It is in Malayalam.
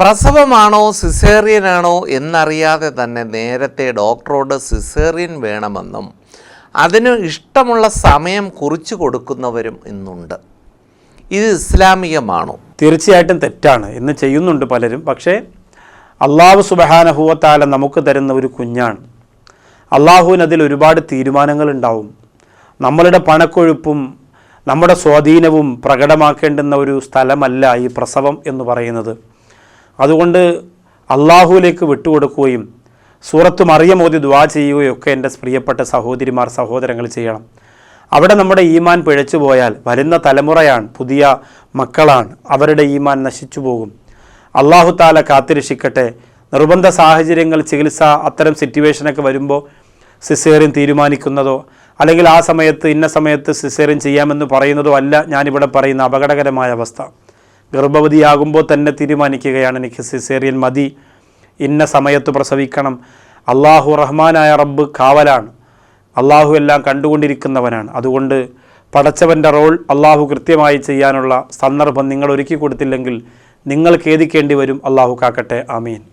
പ്രസവമാണോ സിസേറിയനാണോ എന്നറിയാതെ തന്നെ നേരത്തെ ഡോക്ടറോട് സിസേറിയൻ വേണമെന്നും അതിന് ഇഷ്ടമുള്ള സമയം കുറിച്ചു കൊടുക്കുന്നവരും ഇന്നുണ്ട്. ഇത് ഇസ്ലാമികമാണോ? തീർച്ചയായിട്ടും തെറ്റാണ്. ഇന്ന് ചെയ്യുന്നുണ്ട് പലരും. പക്ഷേ അള്ളാഹു സുബഹാനഹുവത്താല നമുക്ക് തരുന്ന ഒരു കുഞ്ഞാണ്. അള്ളാഹുവിന് അതിൽ ഒരുപാട് തീരുമാനങ്ങൾ ഉണ്ടാവും നമ്മളുടെ പണക്കൊഴുപ്പും നമ്മുടെ സ്വാധീനവും പ്രകടമാക്കേണ്ടുന്ന ഒരു സ്ഥലമല്ല ഈ പ്രസവം എന്ന് പറയുന്നത്. അതുകൊണ്ട് അള്ളാഹുവിലേക്ക് വിട്ടുകൊടുക്കുകയും സൂറത്ത് മറിയമോദി ദ്വാ ചെയ്യുകയും ഒക്കെ എന്റെ പ്രിയപ്പെട്ട സഹോദരിമാർ സഹോദരങ്ങൾ ചെയ്യണം. അവിടെ നമ്മുടെ ഈമാൻ പിഴച്ചു പോയാൽ വരുന്ന തലമുറയാണ് പുതിയ മക്കളാണ്. അവരുടെ ഈമാൻ നശിച്ചു പോകും. അള്ളാഹു താല കാത്തിരക്ഷിക്കട്ടെ. നിർബന്ധ സാഹചര്യങ്ങൾ ചികിത്സ അത്തരം സിറ്റുവേഷനൊക്കെ വരുമ്പോൾ സിസേറിൻ തീരുമാനിക്കുന്നതോ അല്ലെങ്കിൽ ആ സമയത്ത് ഇന്ന സമയത്ത് സിസേറിൻ ചെയ്യാമെന്ന് പറയുന്നതോ അല്ല ഞാനിവിടെ പറയുന്ന അപകടകരമായ അവസ്ഥ. ഗർഭവതിയാകുമ്പോൾ തന്നെ തീരുമാനിക്കുകയാണ് എനിക്ക് സിസേറിയൻ മതി. ഇന്ന സമയത്ത് പ്രസവിക്കണം. അള്ളാഹു റഹ്മാനായ റബ്ബ് കാവലാണ്. അള്ളാഹു എല്ലാം കണ്ടുകൊണ്ടിരിക്കുന്നവനാണ്. അതുകൊണ്ട് പടച്ചവന്റെ റോൾ അള്ളാഹു കൃത്യമായി ചെയ്യാനുള്ള സന്ദർഭം നിങ്ങൾ ഒരുക്കി കൊടുത്തില്ലെങ്കിൽ നിങ്ങൾ ഖേദിക്കേണ്ടി വരും. അള്ളാഹു കാക്കട്ടെ. ആമീൻ.